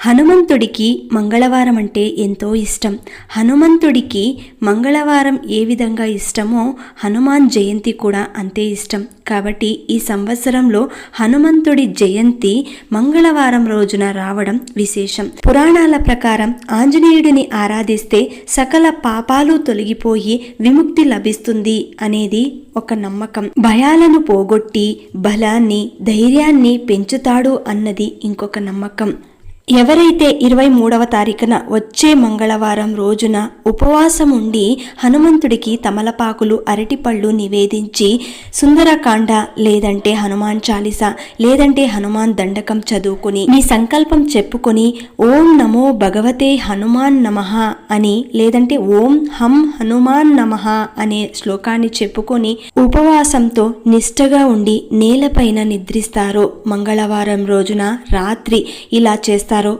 హనుమంతుడికి మంగళవారం అంటే ఎంతో ఇష్టం. హనుమంతుడికి మంగళవారం ఏ విధంగా ఇష్టమో హనుమాన్ జయంతి కూడా అంతే ఇష్టం. కాబట్టి ఈ సంవత్సరంలో హనుమంతుడి జయంతి మంగళవారం రోజున రావడం విశేషం. పురాణాల ప్రకారం ఆంజనేయుడిని ఆరాధిస్తే సకల పాపాలు తొలగిపోయి విముక్తి లభిస్తుంది అనేది ఒక నమ్మకం. భయాలను పోగొట్టి బలాన్ని ధైర్యాన్ని పెంచుతాడు అన్నది ఇంకొక నమ్మకం. ఎవరైతే ఇరవై మూడవ తారీఖున వచ్చే మంగళవారం రోజున ఉపవాసం ఉండి హనుమంతుడికి తమలపాకులు అరటిపళ్ళు నివేదించి సుందరకాండ లేదంటే హనుమాన్ చాలీస లేదంటే హనుమాన్ దండకం చదువుకుని మీ సంకల్పం చెప్పుకొని ఓం నమో భగవతే హనుమాన్ నమః అని లేదంటే ఓం హం హనుమాన్ నమః అనే శ్లోకాన్ని చెప్పుకొని ఉపవాసంతో నిష్టగా ఉండి నేలపైన నిద్రిస్తారు మంగళవారం రోజున రాత్రి ఇలా చేస్తారు Lázaro